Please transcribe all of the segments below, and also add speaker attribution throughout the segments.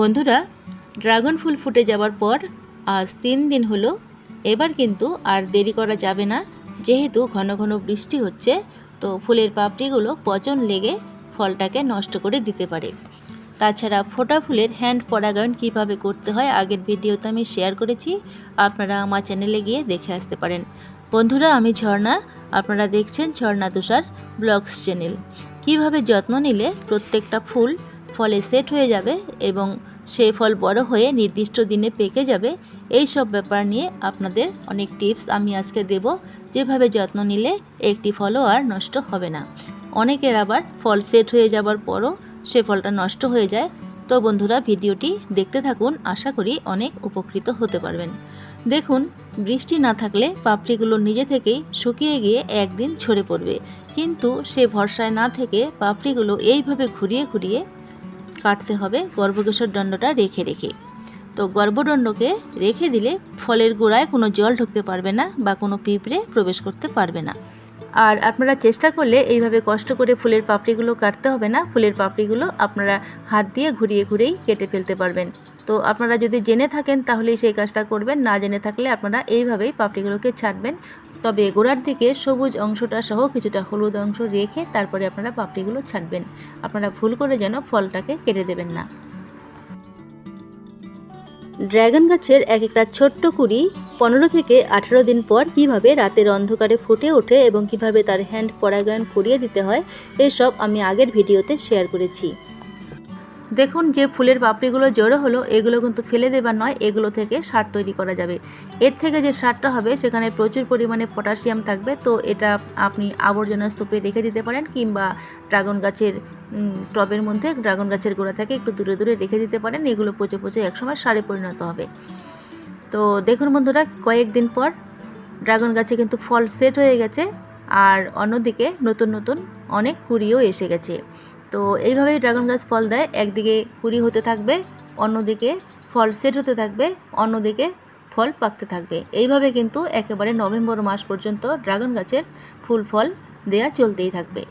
Speaker 1: বন্ধুরা, ড্রাগন ফুল ফুটে যাওয়ার পর আজ তিন দিন হলো, এবার কিন্তু আর দেরি করা যাবে না। যেহেতু ঘন ঘন বৃষ্টি হচ্ছে, তো ফুলের পাপড়িগুলো পচন লেগে ফলটাকে নষ্ট করে দিতে পারে। তাছাড়া ফোটা ফুলের হ্যান্ড পরাগায়ন কীভাবে করতে হয়, আগের ভিডিওতে আমি শেয়ার করেছি, আপনারা আমার চ্যানেলে গিয়ে দেখে আসতে পারেন। বন্ধুরা, আমি ঝর্ণা, আপনারা দেখছেন ঝর্ণা তুষার ব্লগস চ্যানেল। কীভাবে যত্ন নিলে প্রত্যেকটা ফুল ফলে সেট হয়ে যাবে এবং সেই ফল বড় হয়ে নির্দিষ্ট দিনে পেকে যাবে। এই সব ব্যাপার নিয়ে আপনাদের অনেক টিপস আমি আজকে দেব। যেভাবে যত্ন নিলে একটি ফলও আর নষ্ট হবে না। অনেকের আবার ফল সেট হয়ে যাবার পরও সে ফলটা নষ্ট হয়ে যায়। তো বন্ধুরা, ভিডিওটি দেখতে থাকুন। আশা করি অনেক উপকৃত হতে পারবেন। দেখুন, বৃষ্টি না থাকলে পাপড়িগুলো নিজে থেকেই শুকিয়ে গিয়ে একদিন ঝরে পড়বে। কিন্তু সে ভরসায় না থেকে পাপড়িগুলো এইভাবে ঘুরিয়ে ঘুরিয়ে কাটতে হবে গর্ভকেশর দণ্ডটা রেখে রেখে। তো গর্ভদণ্ডকে রেখে দিলে ফলের গোড়ায় কোনো জল ঢুকতে পারবে না বা কোনো পিঁপড়ে প্রবেশ করতে পারবে না। আর আপনারা চেষ্টা করলে এইভাবে কষ্ট করে ফুলের পাপড়িগুলো কাটতে হবে না। ফুলের পাপড়িগুলো আপনারা হাত দিয়ে ঘুরিয়ে ঘুরেই কেটে ফেলতে পারবেন। তো আপনারা যদি জেনে থাকেন তাহলেই সেই কাজটা করবেন। না জেনে থাকলে আপনারা এইভাবেই পাপড়িগুলোকে ছাড়বেন। তবে গোড়ার দিকে সবুজ অংশটা সহ কিছুটা হলুদ অংশ রেখে তারপরে আপনারা পাপড়িগুলো ছাড়বেন আপনারা ভুল করে যেন ফলটাকে কেটে দেবেন না। ড্র্যাগন গাছের এক একটা ছোট্ট কুড়ি পনেরো থেকে আঠেরো দিন পর কীভাবে রাতের অন্ধকারে ফুটে ওঠে এবং কীভাবে তার হ্যান্ড পরাগায়ন করিয়ে দিতে হয়, এসব আমি আগের ভিডিওতে শেয়ার করেছি। দেখুন যে ফুলের পাপড়িগুলো জড়ো হলো, এগুলো কিন্তু ফেলে দেবার নয়, এগুলো থেকে সার তৈরি করা যাবে। এর থেকে যে সারটা হবে, সেখানে প্রচুর পরিমাণে পটাশিয়াম থাকবে, তো এটা আপনি আবর্জনা স্তূপে রেখে দিতে পারেন, কিংবা ড্রাগন গাছের টবের মধ্যে ড্রাগন গাছের গোড়া থেকে একটু দূরে দূরে রেখে দিতে পারেন, এগুলো পচে পচে একসময় সারে পরিণত হবে। তো দেখুন বন্ধুরা, কয়েকদিন পর ড্রাগন গাছে কিন্তু ফল সেট হয়ে গেছে, আর অন্যদিকে নতুন নতুন অনেক কুড়িও এসে গেছে। তো এইভাবেই ড্রাগন গাছ ফল দেয়। একদিকে কুড়ি হতে থাকবে, অন্যদিকে ফল সেট হতে থাকবে, অন্যদিকে ফল পাকতে থাকবে। এইভাবে কিন্তু একেবারে নভেম্বর মাস পর্যন্ত ড্রাগন গাছের ফুল ফল দেয়া চলতেই থাকবে।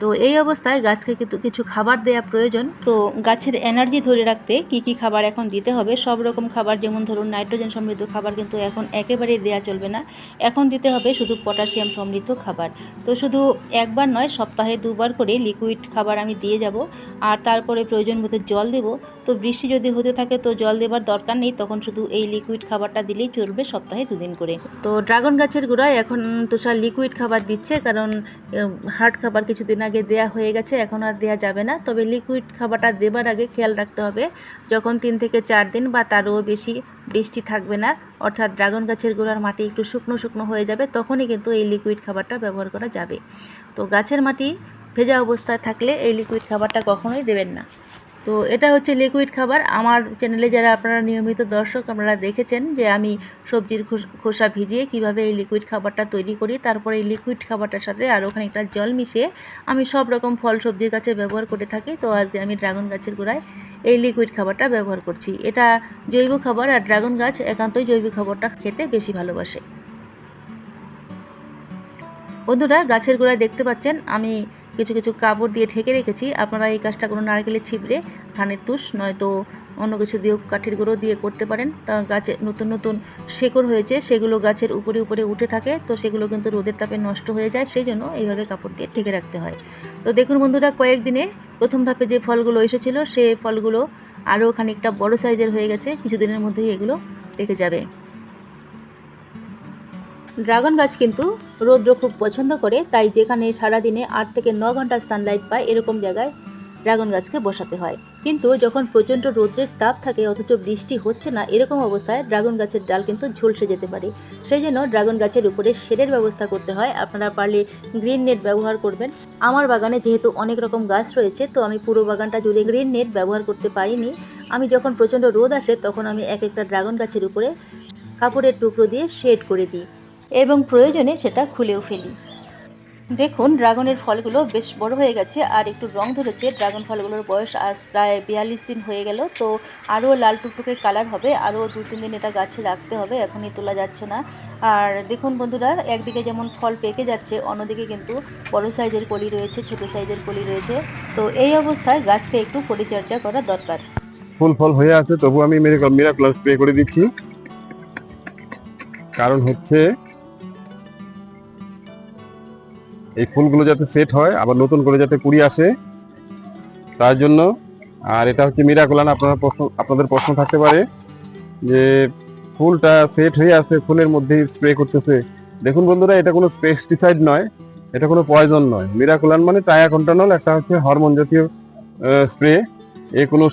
Speaker 1: তো এই অবস্থায় গাছকে কিন্তু কিছু খাবার দেওয়া প্রয়োজন। তো গাছের এনার্জি ধরে রাখতে কি কি খাবার এখন দিতে হবে? সব রকম খাবার যেমন ধরুন নাইট্রোজেন সমৃদ্ধ খাবার কিন্তু এখন একেবারেই দেওয়া চলবে না। এখন দিতে হবে শুধু পটাশিয়াম সমৃদ্ধ খাবার। তো শুধু একবার নয় সপ্তাহে দুবার করে লিকুইড খাবার আমি দিয়ে যাব। আর তারপরে প্রয়োজন মতো জল দেব। তো বৃষ্টি যদি হতে থাকে তো জল দেবার দরকার নেই তখন শুধু এই লিকুইড খাবারটা দিলেই চলবে সপ্তাহে দুদিন করে। তো ড্রাগন গাছের গোড়ায় এখন তুষার লিকুইড খাবার দিচ্ছে কারণ হার্ড খাবার কিছুদিন আগে দেয়া হয়ে গেছে, এখন আর দেয়া যাবে না। তবে লিকুইড খাবারটা দেবার আগে খেয়াল রাখতে হবে, যখন তিন থেকে চার দিন বা তারও বেশি বৃষ্টি থাকবে না, অর্থাৎ ড্রাগন গাছের গোড়ার মাটি একটু শুকনো শুকনো হয়ে যাবে, তখনই কিন্তু এই লিকুইড খাবারটা ব্যবহার করা যাবে। তো গাছের মাটি ভেজা অবস্থায় থাকলে এই লিকুইড খাবারটা কখনোই দেবেন না। তো এটা হচ্ছে লিকুইড খাবার। আমার চ্যানেলে যারা আপনারা নিয়মিত দর্শক আপনারা দেখেছেন যে আমি সবজির খোস- ভিজিয়ে কীভাবে এই লিকুইড খাবারটা তৈরি করি, তারপরে এই লিকুইড খাবারটার সাথে আরও খানিকটা জল মিশিয়ে আমি সব রকম ফল সবজির গাছে ব্যবহার করে থাকি। তো আজকে আমি ড্রাগন গাছের গোড়ায় এই লিকুইড খাবারটা ব্যবহার করছি। এটা জৈব খাবার আর ড্রাগন গাছ একান্তই জৈব খাবারটা খেতে বেশি ভালোবাসে। বন্ধুরা, গাছের গোড়ায় দেখতে পাচ্ছেন আমি কিছু কিছু কাপড় দিয়ে ঢেকে রেখেছি। আপনারা এই কাজটা কোনো নারকেলের ছিবড়ে ধানের তুষ, নয়তো অন্য কিছু দিয়েও কাঠের গুঁড়ো দিয়ে করতে পারেন। তা গাছে নতুন নতুন শেকড় হয়েছে, সেগুলো গাছের উপরে উপরে উঠে থাকে, তো সেগুলো কিন্তু রোদের তাপে নষ্ট হয়ে যায়, সেই জন্য এইভাবে কাপড় দিয়ে ঢেকে রাখতে হয়। তো দেখুন বন্ধুরা, কয়েকদিনে প্রথম ধাপে যে ফলগুলো এসেছিল, সে ফলগুলো আরও খানিকটা বড় সাইজের হয়ে গেছে, কিছুদিনের মধ্যেই এগুলো পেকে যাবে। ড্রাগন গাছ কিন্তু রৌদ্র খুব পছন্দ করে, তাই যেখানে সারাদিনে আট থেকে ন ঘণ্টা সানলাইট পায়, এরকম জায়গায় ড্রাগন গাছকে বসাতে হয়। কিন্তু যখন প্রচণ্ড রৌদ্রের তাপ থাকে, অথচ বৃষ্টি হচ্ছে না, এরকম অবস্থায় ড্রাগন গাছের ডাল কিন্তু ঝলসে যেতে পারে। সেই জন্য ড্রাগন গাছের উপরে শেডের ব্যবস্থা করতে হয়। আপনারা পারলে গ্রিন নেট ব্যবহার করবেন। আমার বাগানে যেহেতু অনেক রকম গাছ রয়েছে, তো আমি পুরো বাগানটা জুড়ে গ্রিন নেট ব্যবহার করতে পারিনি। আমি যখন প্রচণ্ড রোদ আসে, তখন আমি এক একটা ড্রাগন গাছের উপরে কাপড়ের টুকরো দিয়ে শেড করে দিই। এবং প্রয়োজনে সেটা খুলেও ফেলি। দেখুন, ড্রাগনের ফলগুলো বেশ বড় হয়ে গেছে আর একটু রং ধরেছে। ড্রাগন ফলগুলোর বয়স আজ প্রায় বিয়াল্লিশ দিন হয়ে গেল, তো আরও লাল টুকটুকে কালার হবে, আরও দু তিন দিন এটা গাছে রাখতে হবে, এখনই তোলা যাচ্ছে না। আর দেখুন বন্ধুরা, একদিকে যেমন ফল পেকে যাচ্ছে, অন্যদিকে কিন্তু বড় সাইজের কলি রয়েছে, ছোট সাইজের কলি রয়েছে। তো এই অবস্থায় গাছকে একটু পরিচর্যা করা দরকার।
Speaker 2: ফুল ফল হয়ে আছে, তবু আমি মেরে মিরাকুলার স্প্রে করে দিচ্ছি। কারণ হচ্ছে এই ফুলগুলো যাতে সেট হয়, আবার নতুন করে যাতে কুড়ি আসে, তার জন্য। আর এটা হচ্ছে মিরাকুলান আপনারা প্রশ্ন, আপনাদের প্রশ্ন থাকতে পারে যে ফুলটা সেট হয়ে আছে, ফুলের মধ্যেই স্প্রে করতেছে। দেখুন বন্ধুরা, এটা কোনো পেস্টিসাইড নয়, এটা কোনো পয়জন নয়। মিরাকুলান মানে টায়া কন্টানল একটা হচ্ছে হরমোন জাতীয় স্প্রে এ কোনো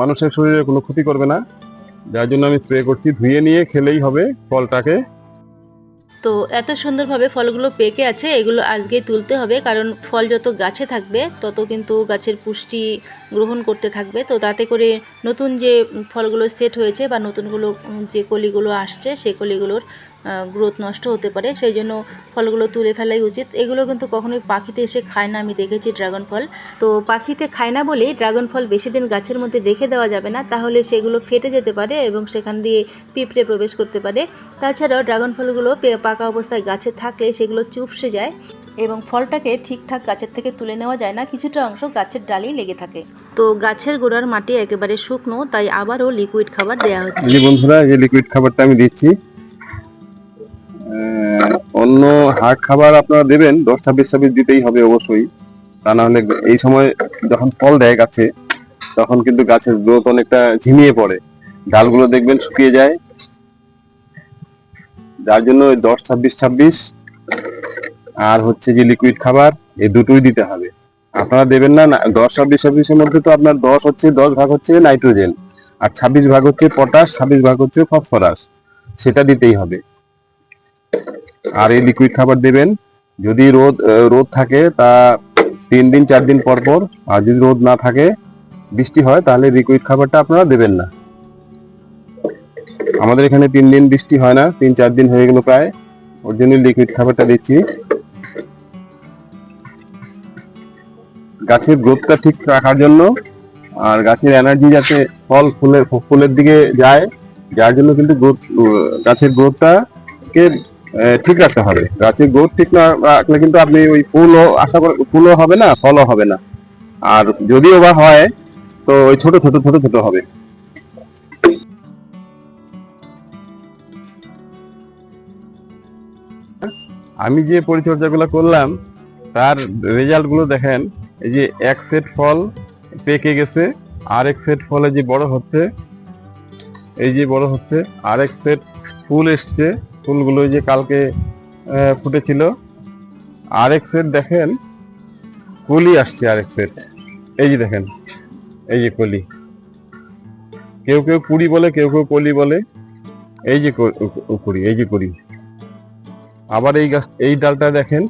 Speaker 2: মানুষের শরীরে কোনো ক্ষতি করবে না। যার জন্য আমি স্প্রে করছি, ধুয়ে নিয়ে খেলেই হবে ফলটাকে।
Speaker 1: তো এত সুন্দরভাবে ফলগুলো পেকে আছে, এগুলো আজকেই তুলতে হবে, কারণ ফল যত গাছে থাকবে, তত কিন্তু গাছের পুষ্টি গ্রহণ করতে থাকবে। তো তাতে করে নতুন যে ফলগুলো সেট হয়েছে বা নতুনগুলো, যে কলিগুলো আসছে, সে কলিগুলোর গ্রোথ নষ্ট হতে পারে। সেই জন্য ফলগুলো তুলে ফেলাই উচিত। এগুলো কিন্তু কখনোই পাখিতে এসে খায় না। আমি দেখেছি ড্রাগন ফল। তো পাখিতে খায় না বলেই ড্রাগন ফল বেশি দিন গাছের মধ্যে রেখে দেওয়া যাবে না। তাহলে সেগুলো ফেটে যেতে পারে এবং সেখান দিয়ে পিঁপড়ে প্রবেশ করতে পারে। তাছাড়াও ড্রাগন ফলগুলো পাকা অবস্থায় গাছে থাকলে সেগুলো চুপসে যায় এবং ফলটাকে ঠিকঠাক গাছের থেকে তুলে নেওয়া যায় না। কিছুটা অংশ গাছের ডালেই লেগে থাকে। তো গাছের গোড়ার মাটি একেবারে শুকনো, তাই আবারও লিকুইড খাবার দেওয়া হচ্ছে।
Speaker 2: বন্ধুরা লিকুইড খাবারটা আমি দিচ্ছি। অন্য হার্ড খাবার আপনারা দেবেন দশ ছাব্বিশ ছাব্বিশ দিতেই হবে অবশ্যই। তা না হলে এই সময় যখন ফল দেয় গাছে তখন কিন্তু গাছের গ্রোথ অনেকটা ঝিমিয়ে পড়ে। ডালগুলো দেখবেন শুকিয়ে যায়। যার জন্য ওই দশ ছাব্বিশ ছাব্বিশ আর হচ্ছে যে লিকুইড খাবার এই দুটোই দিতে হবে। আপনারা দেবেন না না, দশ ছাব্বিশ ছাব্বিশের মধ্যে তো আপনার দশ হচ্ছে দশ ভাগ হচ্ছে নাইট্রোজেন। আর ছাব্বিশ ভাগ হচ্ছে পটাশ ছাব্বিশ ভাগ হচ্ছে ফসফরাস। সেটা দিতেই হবে। আর এই লিকুইড খাবার দেবেন। যদি রোদ রোদ থাকে, তা তিন দিন, চার দিন পর পর। আর যদি রোদ না থাকে, বৃষ্টি হয়, তাহলে লিকুইড খাবারটা আপনারা দেবেন না। আমাদের এখানে তিন দিন বৃষ্টি হয় না, তিন, চার দিন হয়ে গেল প্রায়। ওর জন্য লিকুইড খাবারটা দিচ্ছি। গাছের গ্রোথটা ঠিক রাখার জন্য, আর গাছের এনার্জি যাতে ফল, ফুলের ফুলের দিকে যায়, যার জন্য কিন্তু গ্রোথ গাছের গ্রোথটাকে ঠিক রাখতে হবে। গাছের গ্রোথ ঠিক না রাখলে কিন্তু আপনি ওই ফুলও, আশা করে ফুলও হবে না, ফলও হবে না। আর যদিও বা হয়, তো ওই ছোট ছোট ছোট ছোট হবে। আমি যে পরিচর্যাগুলো করলাম, তার রেজাল্টগুলো দেখেন, এই যে এক সেট ফল পেকে গেছে আর এক সেট ফলে যে বড় হচ্ছে, এই যে বড় হচ্ছে আর এক সেট ফুল এসছে। ফুলগুলো যে কালকে ফুটেছিল। আর এক সেট দেখেন, কলি আসছে আরেক সেট এই যে দেখেন, এই যে কলি। কেউ কেউ কুড়ি বলে, কেউ কেউ কলি বলে। এই যে কুড়ি এই যে কুড়ি আবার এই গাছ, এই ডালটা দেখেন।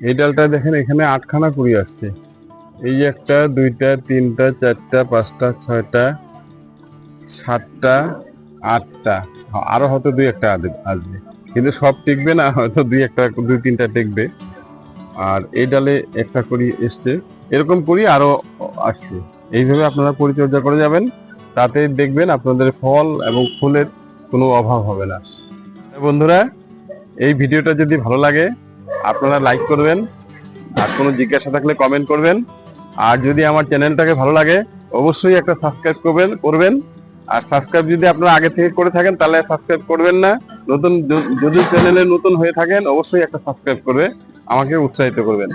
Speaker 2: এই ডালটা দেখেন, এখানে আটখানা কুড়ি আসছে। এই যে একটা, দুইটা, তিনটা, চারটা, পাঁচটা, ছয়টা সাতটা, আটটা হ- আরও হয়তো দুই একটা আসবে। কিন্তু সব টিকবে না, হয়তো দুই একটা, দুই তিনটা টিকবে। আর এই ডালে একটা করি এসছে। এরকম করি আরও আসছে। এইভাবে আপনারা পরিচর্যা করে যাবেন। তাতে দেখবেন আপনাদের ফল এবং ফুলের কোনো অভাব হবে না। বন্ধুরা, এই ভিডিওটা যদি ভালো লাগে, আপনারা লাইক করবেন। আর কোনো জিজ্ঞাসা থাকলে কমেন্ট করবেন। আর যদি আমার চ্যানেলটাকে ভালো লাগে, অবশ্যই একটা সাবস্ক্রাইব করবেন করবেন। আর সাবস্ক্রাইব যদি আপনারা আগে থেকে করে থাকেন, তাহলে সাবস্ক্রাইব করবেন না। নতুন, যদি চ্যানেলে নতুন হয়ে থাকেন, অবশ্যই একটা সাবস্ক্রাইব করবে আমাকে উৎসাহিত করবেন।